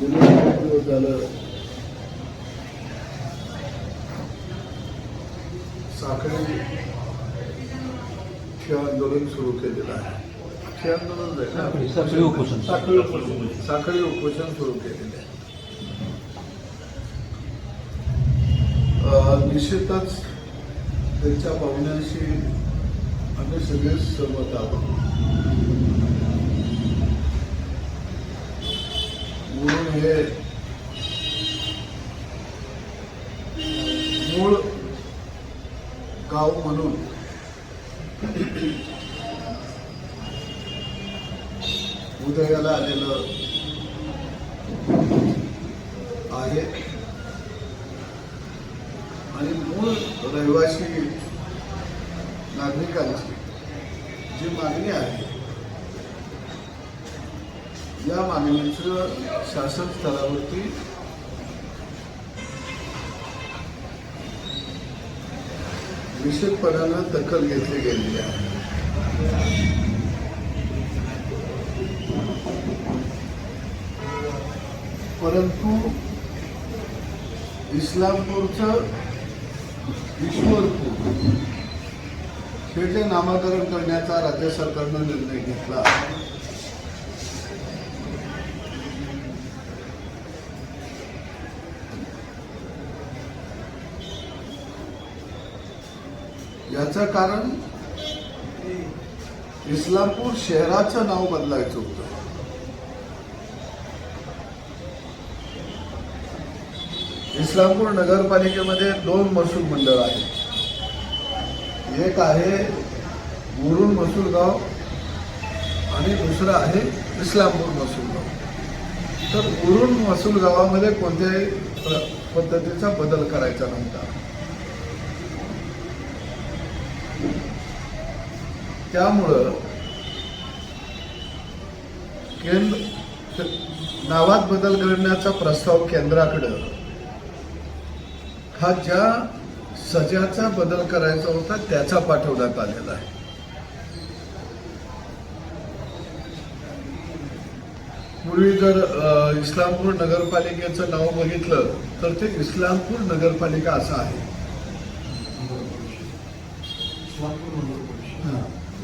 दिवस झालं साखळी हे आंदोलन सुरू केलेलं आहे हे आंदोलन आहे साखळी उपोषण. साखळी उपोषण साखळी उपोषण सुरू केलेले आहे निश्चितच त्यांच्या पाहुण्यांशी आम्ही सगळे सहमत आहोत म्हणून हे मूळ गाव म्हणून उदयाला आलेलं आहे. आणि मूळ रहिवासी नागरिकांची जी मागणी आहे या मागणीचं शासन स्तरावरती निश्चितपणानं दखल घेतली गेलेली आहे. परंतु इस्लामपूरचं ईश्वरपूर हे जे नामकरण करण्याचा राज्य सरकारनं निर्णय घेतला याचं कारण इस्लामपूर शहराचं नाव बदलायचं होतं. इस्लामपूर नगरपालिकेमध्ये दोन महसूल मंडळ आहेत. एक आहे मुरुण महसूल गाव आणि दुसरं आहे इस्लामपूर महसूल गाव. तर मुरुण महसूल गावामध्ये कोणत्याही प्र- पद्धतीचा बदल करायचा नव्हता. त्यामुळं केंद्र नावात बदल करण्याचा प्रस्ताव केंद्राकडं हा ज्या सजाचा बदल करायचा होता त्याचा पाठवण्यात आलेला आहे. पूर्वी जर इस्लामपूर नगरपालिकेचं नाव बघितलं तर ते इस्लामपूर नगरपालिका असं आहे.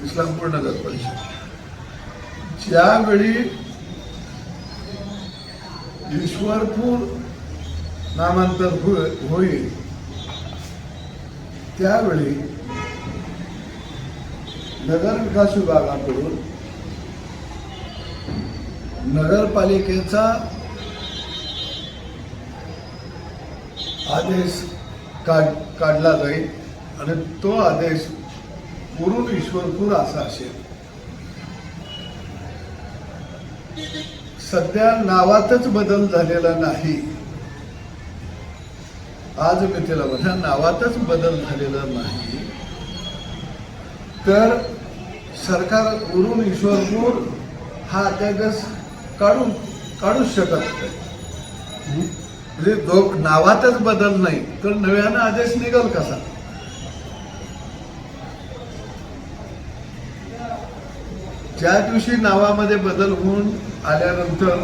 इस्लामपूर नगर परिषद. ज्यावेळी ईश्वरपूर नामांतर हो-, होईल त्यावेळी नगर विकास विभागाकडून नगरपालिकेचा आदेश काढ काढला जाईल आणि तो आदेश मुरुड ईश्वरपूर असा असेल. सध्या नावातच बदल झालेला नाही. आज मी तिला म्हणा नावातच बदल झालेला नाही. तर सरकार उरून ईश्वरपूर हा अध्यादेश काढून काढूच शकत नाही. म्हणजे जो नावातच बदल नाही तर नव्यानं आदेश निघाल कसा? ज्या दिवशी नावामध्ये बदल होऊन आल्यानंतर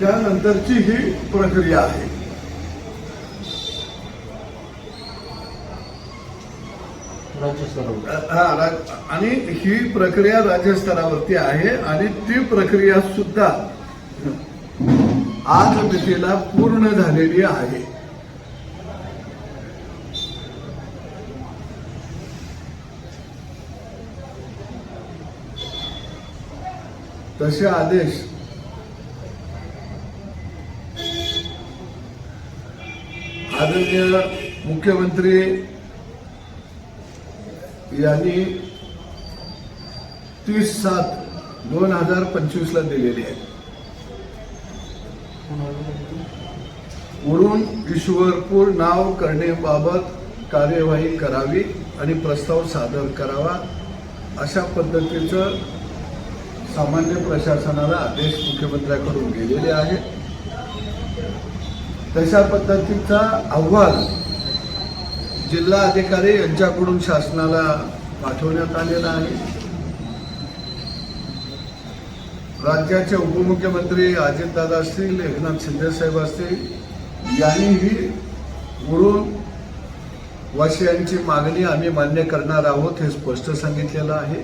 त्यानंतरची ही प्रक्रिया आहे. हा आणि ही प्रक्रिया राज्य स्तरावरती आहे आणि ती प्रक्रिया सुद्धा आज मितीला पूर्ण झालेली आहे. तसे आदेश आदरणीय मुख्यमंत्री यांनी तीस सात दोन हजार पंचवीस ला दिलेली आहे. म्हणून ईश्वरपूर नाव करण्याबाबत कार्यवाही करावी आणि प्रस्ताव सादर करावा अशा पद्धतीचं सामान्य प्रशासनाला आदेश मुख्यमंत्र्याकडून गेलेले आहेत तशा पद्धतीचा अहवाल जिल्हा अधिकारी यांच्याकडून शासनाला पाठवण्यात आलेला आहे. राज्याचे उपमुख्यमंत्री अजितदादा असतील एकनाथ शिंदे साहेब असतील यांनीही गुरू वाशी यांची मागणी आम्ही मान्य करणार आहोत हे स्पष्ट सांगितलेलं आहे.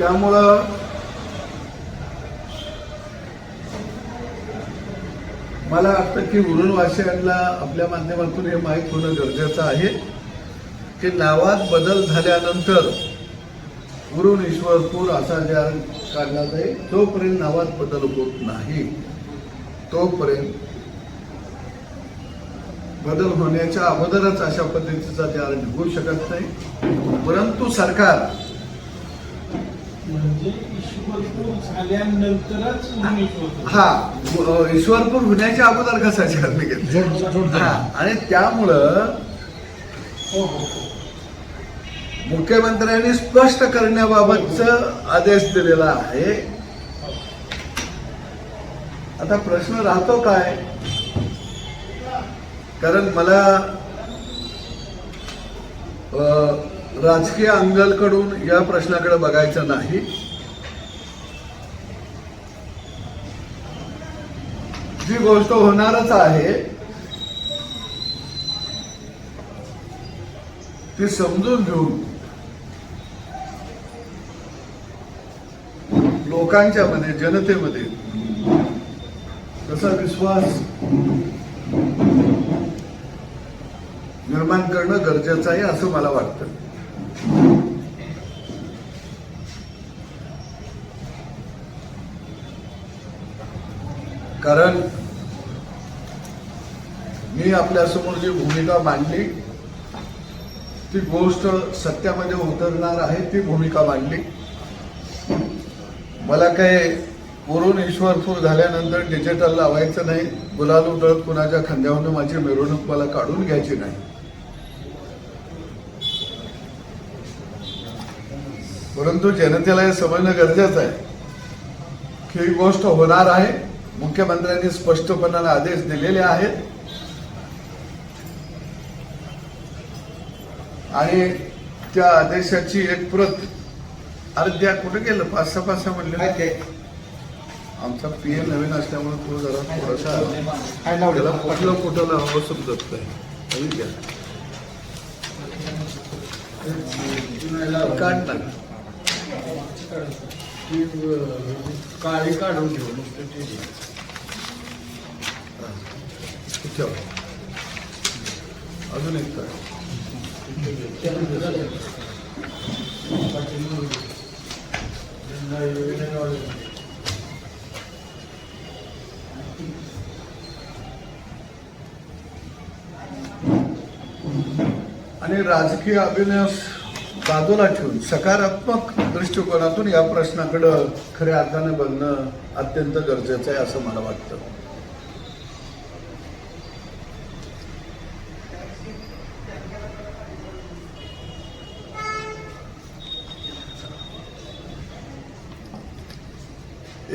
त्यामुळं मला वाटतं की उरणवासियांना आपल्या माध्यमातून हे माहीत होणं गरजेचं आहे की नावात बदल झाल्यानंतर उरुण ईश्वरपूर असा ज्या काढला जाईल तोपर्यंत नावात बदल होत नाही. तोपर्यंत बदल होण्याच्या अगोदरच अशा पद्धतीचा ज्या निघू शकत नाही. परंतु सरकार म्हणजे ईश्वरपूर झाल्यानंतरच हा ईश्वरपूर होण्याच्या अगोदर कसा हा आणि त्यामुळं हो हो हो. मुख्यमंत्र्यांनी स्पष्ट करण्याबाबतच आदेश दिलेला आहे. आता प्रश्न राहतो काय? कारण मला राजकीय अंगलकडून या प्रश्नाकडे बघायचं नाही. जी गोष्ट होणारच आहे ती समजून घेऊन लोकांच्या मध्ये जनतेमध्ये तसा विश्वास निर्माण करणं गरजेचं आहे असं मला वाटतं. कारण मी आपल्यासमोर जी भूमिका मांडली ती गोष्ट सत्यामध्ये उतरणार आहे ती भूमिका मांडली. मला काही पुरून ईश्वरपूर झाल्यानंतर डिजिटल लावायचं नाही गुलाल उधळत कुणाच्या खांद्यावरून माझी मिरवणूक मला काढून घ्यायची नाही. परंतु जनतेला हे समजणं गरजेचं आहे की ही गोष्ट होणार आहे. मुख्यमंत्र्यांनी स्पष्टपणाने आदेश दिलेले आहेत. आणि त्या आदेशाची एक प्रत अर्ध्या कुठे गेलं? पाच सहा पाच सहा म्हणले आमचा पी ए नवीन असल्यामुळे तो जरा थोडासा त्याला कुठलं कुठं लावावं समजत नाही. काढ ना. काळी काढून घेऊ नुसतं ते ठेव अजून एक काढ आणि राजकीय अभिनय बाजूला ठेवून सकारात्मक दृष्टिकोनातून या प्रश्नाकडं खऱ्या अर्थाने बघणं अत्यंत गरजेचं आहे असं मला वाटतं.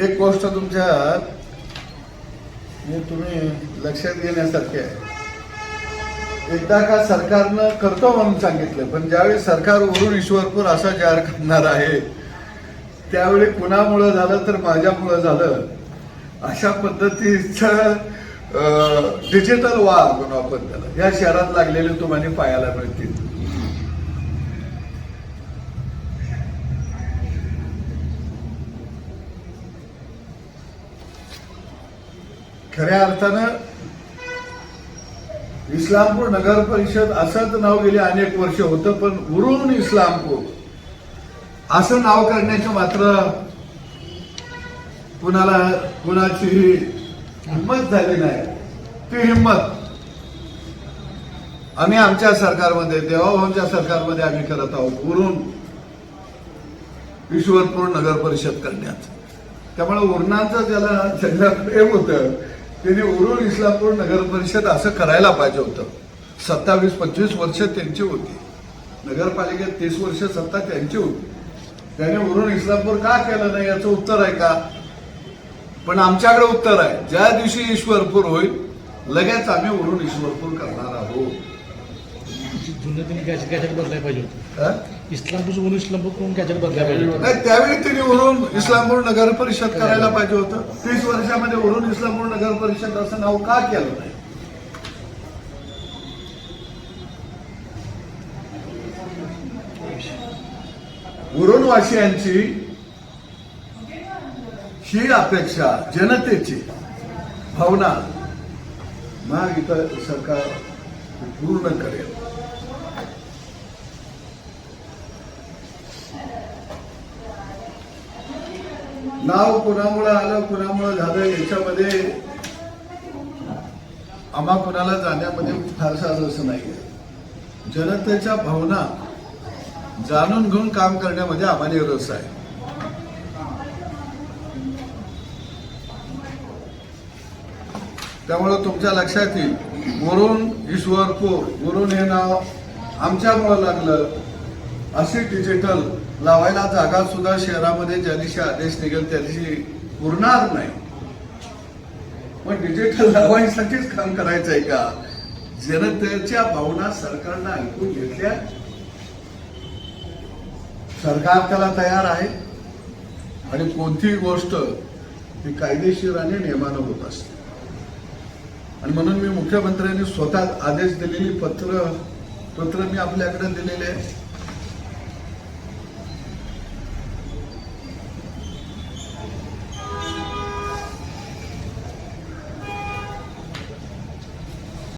एक गोष्ट तुमच्या हे तुम्ही लक्षात घेण्यासारखी आहे. एकदा का सरकारनं करतो म्हणून सांगितलं पण ज्यावेळी सरकार वरून ईश्वरपूर असा जाहीर करणार आहे त्यावेळी कुणामुळं झालं तर माझ्यामुळं झालं. अशा पद्धतीचं डिजिटल वार म्हणू आपण त्याला. या शहरात लागलेले तुम्हाला पाहायला मिळतील. खऱ्या अर्थानं इस्लामपूर नगर परिषद असंच नाव गेले अनेक वर्ष होतं पण उरून इस्लामपूर. असं नाव करण्याचं मात्र कुणाला कुणाची हिंमत झाली नाही. ती हिंमत आम्ही आमच्या सरकारमध्ये देवाभाऊंच्या सरकारमध्ये आम्ही करत आहोत उरून ईश्वरपूर नगर परिषद करण्यात त्यामुळे उरणाचं ज्याला ज्यांना प्रेम होतं त्यांनी उरून इस्लामपूर नगर परिषद असं करायला पाहिजे होतं. सत्तावीस पंचवीस वर्ष त्यांची होती. नगरपालिकेत तीस वर्ष सत्ता त्यांची होती. त्याने उरून इस्लामपूर का केलं नाही याचं उत्तर आहे का? पण आमच्याकडे उत्तर आहे. ज्या दिवशी ईश्वरपूर होईल लगेच आम्ही वरून ईश्वरपूर करणार आहोत. जुनं त्यांनी इस्लामपूर इस्लामपूर करून त्याच्यात बदलायला पाहिजे नाही त्यावेळी त्यांनी वरून इस्लामपूर नगर परिषद करायला पाहिजे होतं. तीस वर्षामध्ये वरून इस्लामपूर नगर परिषद असं नाव का केलं नाही? उरणवासियांची ही अपेक्षा जनतेची भावना महाविकास सरकार पूर्ण करेल. नाव कुणामुळं आलं कुणामुळं झालं याच्यामध्ये आम्हा कुणाला जाण्यामध्ये फारसा रस नाही जनतेच्या भावना जाणून घेऊन काम करण्यामध्ये आम्हाला रस आहे. त्यामुळं तुमच्या लक्षात येईल वरुण ईश्वर को वरुण हे नाव आमच्यामुळं लागलं. असे डिजिटल लावायला जागा सुद्धा शहरामध्ये ज्या दिवशी आदेश निघेल त्या दिवशी पुरणार नाही. मग डिजिटल लावायसाठीच काम करायचं आहे का? जनतेच्या भावना सरकारनं ऐकून घेतल्या? सरकार त्याला तयार आहे? आणि कोणतीही गोष्ट ही कायदेशीर आणि नियमानं होत असते. आणि म्हणून मी मुख्यमंत्र्यांनी स्वतः आदेश दिलेली पत्र पत्र मी आपल्याकडे दिलेले आहे.